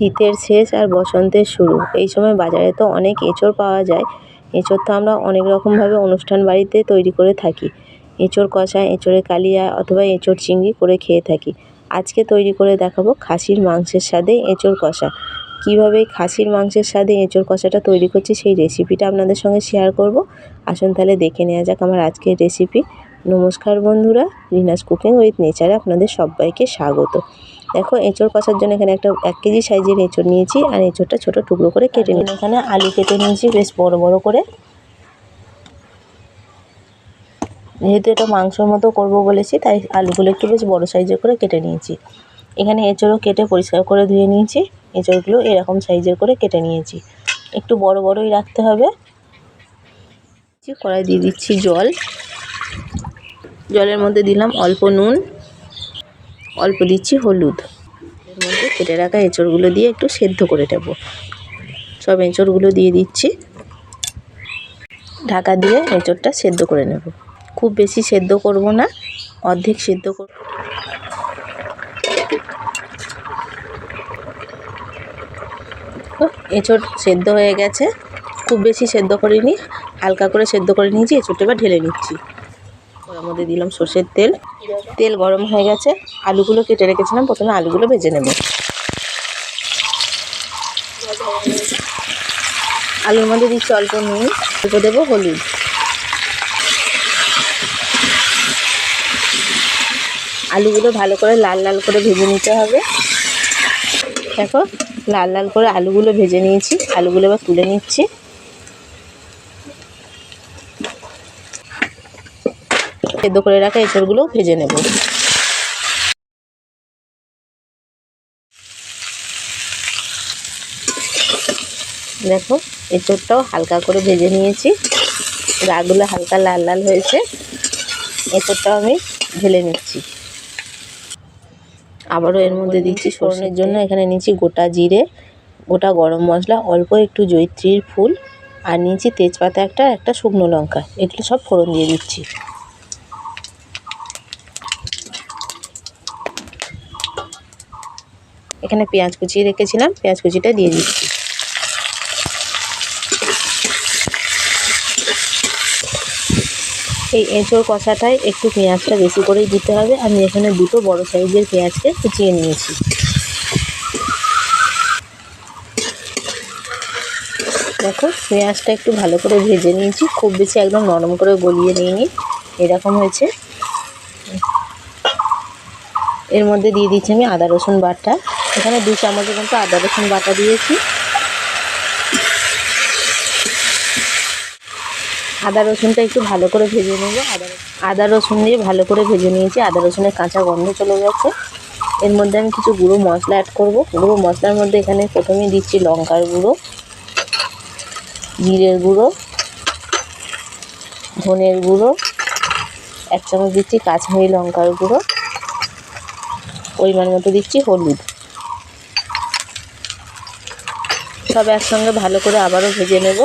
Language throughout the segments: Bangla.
শীতের শেষ আর বসন্তের শুরু। এই সময় বাজারে তো অনেক এঁচোড় পাওয়া যায়। এঁচোড় তো আমরা অনেক রকমভাবে অনুষ্ঠান বাড়িতে তৈরি করে থাকি। এঁচোড় কষা এঁচোড়ের কালিয়া অথবা এঁচোড় চিংড়ি করে খেয়ে থাকি। আজকে তৈরি করে দেখাবো খাসির মাংসের স্বাদে এঁচোড় কষা। কীভাবে খাসির মাংসের স্বাদে এঁচোড় কষাটা তৈরি করছি সেই রেসিপিটা আপনাদের সঙ্গে শেয়ার করব। আসুন তাহলে দেখে নেওয়া যাক আমার আজকের রেসিপি। নমস্কার বন্ধুরা, রিনাস কুকিং উইথ নেচারে আপনাদের সবাইকে স্বাগত। দেখো এঁচোড় কষার জন্য এখানে একটা এক কেজি সাইজের এঁচোড় নিয়েছি আর এঁচোড়টা ছোট টুকরো করে কেটে নিই এখানে আলু কেটে নিয়েছি বেশ বড় বড় করে। যেহেতু এটা মাংসর মতো করব বলেছি, তাই আলুগুলো একটু বেশ বড় সাইজের করে কেটে নিয়েছি। এখানে এঁচোড়ও কেটে পরিষ্কার করে ধুয়ে নিয়েছি। এঁচোড়গুলো এরকম সাইজের করে কেটে নিয়েছি। একটু বড় বড়ই রাখতে হবে। কড়াই দিয়ে দিচ্ছি জল। জলের মধ্যে দিলাম অল্প নুন। অল্প দিচ্ছি হলুদ। মধ্যে কেটে রাখা এঁচড়গুলো দিয়ে একটু সেদ্ধ করে নেব। সব এঁচড়গুলো দিয়ে দিচ্ছি। ঢাকা দিয়ে এঁচড়টা সেদ্ধ করে নেব। খুব বেশি সেদ্ধ করব না, অর্ধেক সেদ্ধ করব এঁচড় সেদ্ধ হয়ে গেছে। খুব বেশি সেদ্ধ করিনি, হালকা করে সেদ্ধ করে নিয়েছি, এঁচড়টা এবার ঢেলে নিচ্ছি। মধ্যে দিলাম সর্ষের তেল। তেল গরম হয়ে গেছে। আলুগুলো কেটে রেখেছিলাম। প্রথমে আলুগুলো ভেজে নেব। আলুর মধ্যে দিচ্ছি অল্প নুন অল্প দেবো হলুদ। আলুগুলো ভালো করে লাল লাল করে ভেজে নিতে হবে। দেখো, লাল লাল করে আলুগুলো ভেজে নিয়েছি। আলুগুলো এবার তুলে নিচ্ছি। সেদ্ধ করে রাখা এঁচড়গুলো ভেজে নেব। দেখো, এঁচড়টাও হালকা করে ভেজে নিয়েছি। গাগুলো হালকা লাল লাল হয়েছে। এঁচড়টাও আমি ঢেলে নিচ্ছি। আবারও এর মধ্যে দিচ্ছি ফোড়নের জন্য। এখানে নিচ্ছি গোটা জিরে, গোটা গরম মশলা, অল্প একটু জৈত্রীর ফুল, আর নিয়েছি তেজপাতা একটা একটা শুকনো লঙ্কা। এগুলো সব ফোড়ন দিয়ে দিচ্ছি। এখানে পেঁয়াজ কুচিয়ে রেখেছিলাম, পেঁয়াজ কুচিটা দিয়ে দিচ্ছি। এই এঁচোড় কষাটায় একটু পেঁয়াজটা বেশি করেই দিতে হবে। আমি এখানে দুটো বড় সাইজের পেঁয়াজকে কুচিয়ে নিয়েছি। দেখো, পেঁয়াজটা একটু ভালো করে ভেজে নিয়েছি। খুব বেশি একদম নরম করে গলিয়ে নিইনি। এরকম হয়েছে। এর মধ্যে দিয়ে দিচ্ছি আমি আদা রসুন বাটা। এখানে দু চামচের মতো আদা রসুন বাটা দিয়েছি। আদা রসুনটা একটু ভালো করে ভেজে নেব। আদা আদা রসুন দিয়ে ভালো করে ভেজে নিয়েছি। আদা রসুনের কাঁচা গন্ধ চলে গেছে এর মধ্যে আমি কিছু গুঁড়ো মশলা অ্যাড করব। গুঁড়ো মশলার মধ্যে এখানে প্রথমেই দিচ্ছি লঙ্কার গুঁড়ো, জিরের গুঁড়ো, ধনের গুঁড়ো, এক চামচ দিচ্ছি কাশ্মীরি লঙ্কার গুঁড়ো, পরিমাণ মতো দিচ্ছি হলুদ। সব একসঙ্গে ভালো করে আবারও ভেজে নেব।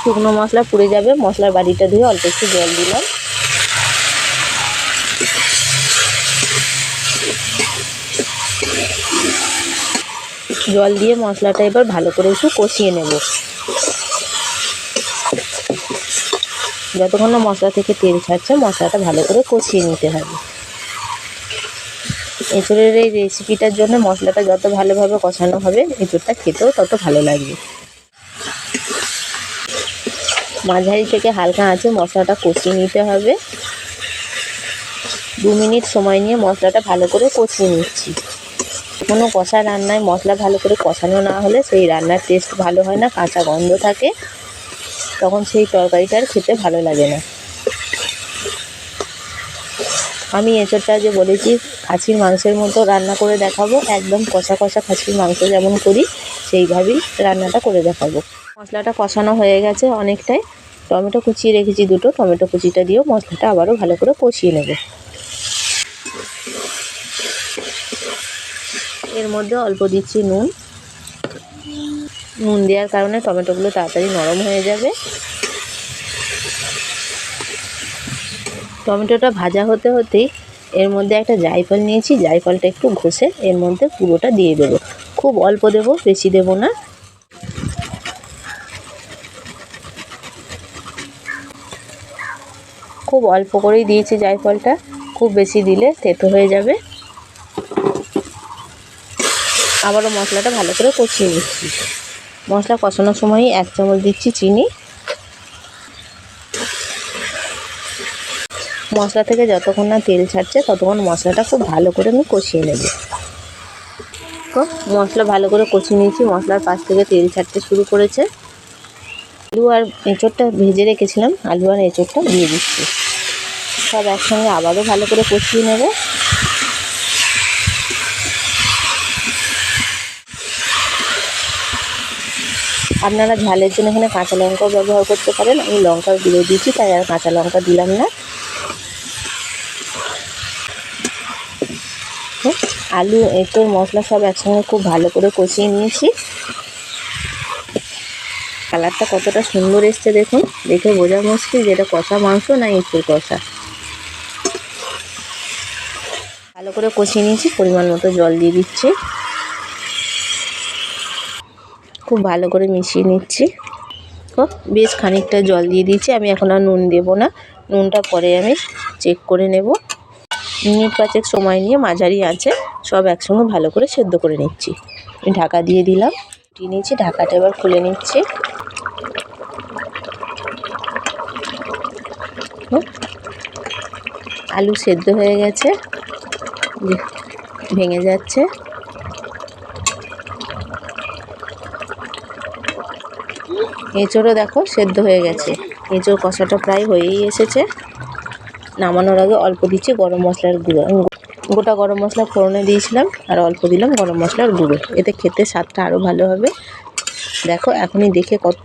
শুকনো মশলা পুড়ে যাবে, মশলার বাড়িটা ধুয়ে অল্প একটু জল দিলাম। জল দিয়ে মশলাটা এবার ভালো করে একটু কষিয়ে নেব। যতক্ষণ না মশলা থেকে তেল ছাড়ছে, মশলাটা ভালো করে কষিয়ে নিতে হবে। এঁচড়ের এই রেসিপিটার জন্য মশলাটা যত ভালোভাবে কষানো হবে এঁচড়টা খেতেও তত ভালো লাগবে। মাঝারি থেকে হালকা আঁচে মশলাটা কষিয়ে নিতে হবে। দু মিনিট সময় নিয়ে মশলাটা ভালো করে কষিয়ে নিচ্ছি। কোনো কষা রান্নায় মশলা ভালো করে কষানো না হলে সেই রান্নার টেস্ট ভালো হয় না, কাঁচা গন্ধ থাকে। তখন সেই তরকারিটার খেতে ভালো লাগে না। আমি এঁচোড়টা যে বলেছি, খাসির মাংসের মতো রান্না করে দেখাবো। একদম কষা কষা খাসির মাংস যেমন করি, সেইভাবেই রান্নাটা করে দেখাবো। মশলাটা কষানো হয়ে গেছে অনেকটাই। টমেটো কুচিয়ে রেখেছি দুটো, টমেটো কুচিটা দিয়েও মশলাটা আবারও ভালো করে কষিয়ে নেব। এর মধ্যে অল্প দিচ্ছি নুন। নুন দেওয়ার কারণে টমেটোগুলো তাড়াতাড়ি নরম হয়ে যাবে। টমেটোটা ভাজা হতে হতেই এর মধ্যে একটা জায়ফল নিয়েছি, জায়ফলটা একটু ঘষে এর মধ্যে পুরোটা দিয়ে দেবো। খুব অল্প দেবো, বেশি দেবো না। খুব অল্প করেই দিয়েছি জায়ফলটা, খুব বেশি দিলে তেতো হয়ে যাবে। আবারও মশলাটা ভালো করে কষিয়ে নিচ্ছি। মশলা কষানোর সময়ই এক চামচ দিচ্ছি চিনি। মশলা থেকে যতক্ষণ না তেল ছাড়ছে, ততক্ষণ মশলাটা খুব ভালো করে আমি কষিয়ে নেব। তো মশলা ভালো করে কষিয়ে নিয়েছি, মশলার পাশ থেকে তেল ছাড়তে শুরু করেছে। আলু আর এঁচোড়টা ভেজে রেখেছিলাম, আলু আর এঁচোড়টা দিয়ে দিচ্ছি। সব একসঙ্গে আবারও ভালো করে কষিয়ে নেবে। আপনারা ঝালের জন্য এখানে কাঁচা লঙ্কাও ব্যবহার করতে পারেন। আমি লঙ্কার গুঁড়ো দিয়েছি, তাই আর কাঁচা লঙ্কা দিলাম না। তো আলু এঁচোড় মশলা সব একসঙ্গে খুব ভালো করে কষিয়ে নিয়েছি। কালারটা কতটা সুন্দর এসছে দেখুন, দেখে বোঝা মুশকিল যে এটা কষা মাংস না এঁচোড় কষা। ভালো করে কষিয়ে নিয়েছি, পরিমাণ মতো জল দিয়ে দিচ্ছি। খুব ভালো করে মিশিয়ে নিচ্ছি। বেশ খানিকটা জল দিয়ে দিচ্ছি আমি এখন আর নুন দেবো না। নুনটা পরে আমি চেক করে নেব। মিনিট পাঁচেক সময় নিয়ে মাঝারি আছে সব একসঙ্গে ভালো করে সেদ্ধ করে নিচ্ছি। ঢাকা দিয়ে দিলাম। দিয়ে নিয়েছি, ঢাকাটা এবার খুলে নিচ্ছি। আলু সেদ্ধ হয়ে গেছে। ভেঙে যাচ্ছে। এঁচোড়ও দেখো সেদ্ধ হয়ে গেছে। এঁচোড় কষাটা প্রায় হয়েই এসেছে। নামানোর আগে অল্প দিচ্ছি গরম মশলার গুঁড়ো। গোটা গরম মশলা ফোড়নে দিয়েছিলাম আর অল্প দিলাম গরম মশলার গুঁড়ো। এতে খেতে স্বাদটা আরও ভালো হবে। দেখো, এখনই দেখে কত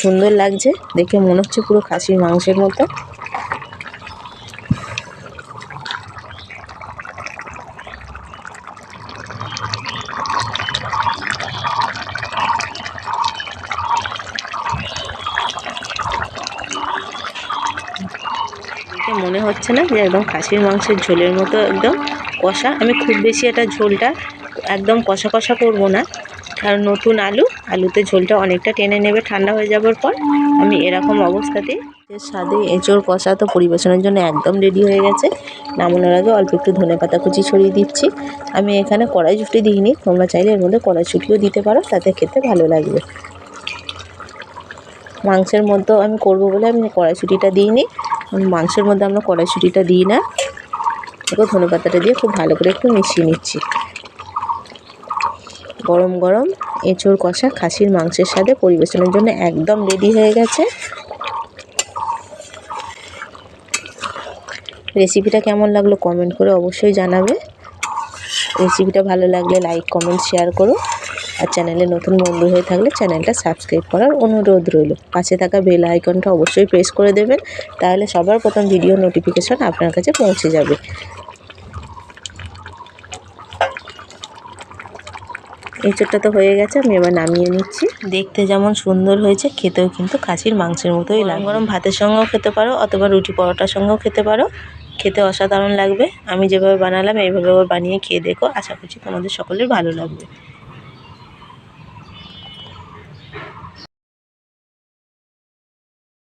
সুন্দর লাগছে। দেখে মনে হচ্ছে পুরো খাসির মাংসের মতো। মনে হচ্ছে না যে একদম খাসির মাংসের ঝোলের মতো একদম কষা। আমি খুব বেশি এটা ঝোলটা একদম কষা কষা করব না। কারণ নতুন আলু, আলুতে ঝোলটা অনেকটা টেনে নেবে, ঠান্ডা হয়ে যাবার পর আমি এরকম অবস্থাতে স্বাদে এঁচোড় কষা তো পরিবেশনের জন্য একদম রেডি হয়ে গেছে। নামানোর আগে অল্প একটু ধনে পাতা কুচি ছড়িয়ে দিচ্ছি। আমি এখানে কড়াইশুঁটি দিইনি, তোমরা চাইলে এর মধ্যে কড়াই কড়াইশুঁটিও দিতে পারো, তাতে খেতে ভালো লাগবে। মাংসের মধ্যেও আমি করব বলে আমি কড়াইশুঁটিটা দিইনি। মাংসের মধ্যে আমরা কড়াইশুঁটিটা দিই না। দেখো ধনে পাতাটা দিয়ে খুব ভালো করে একটু মিশিয়ে নিচ্ছি। গরম গরম এঁচোড় কষা খাসির মাংসের সাথে পরিবেশনের জন্য একদম রেডি হয়ে গেছে। রেসিপিটা কেমন লাগল কমেন্ট করে অবশ্যই জানাবে। রেসিপিটা ভালো লাগলে লাইক কমেন্ট শেয়ার করো। আর চ্যানেলে নতুন বন্ধু হয়ে থাকলে চ্যানেলটা সাবস্ক্রাইব করার অনুরোধ রইল। পাশে থাকা বেল আইকনটা অবশ্যই প্রেস করে দেবেন, তাহলে সবার প্রথম ভিডিও নোটিফিকেশন আপনার কাছে পৌঁছে যাবে। এঁচোড়টা তো হয়ে গেছে, আমি এবার নামিয়ে নিচ্ছি। দেখতে যেমন সুন্দর হয়েছে, খেতেও কিন্তু খাসির মাংসের মতোই লাগে গরম ভাতের সঙ্গেও খেতে পারো, অথবা রুটি পরোটার সঙ্গেও খেতে পারো। খেতে অসাধারণ লাগবে। আমি যেভাবে বানালাম, এইভাবে বানিয়ে খেয়ে দেখো। আশা করছি তোমাদের সকলের ভালো লাগবে।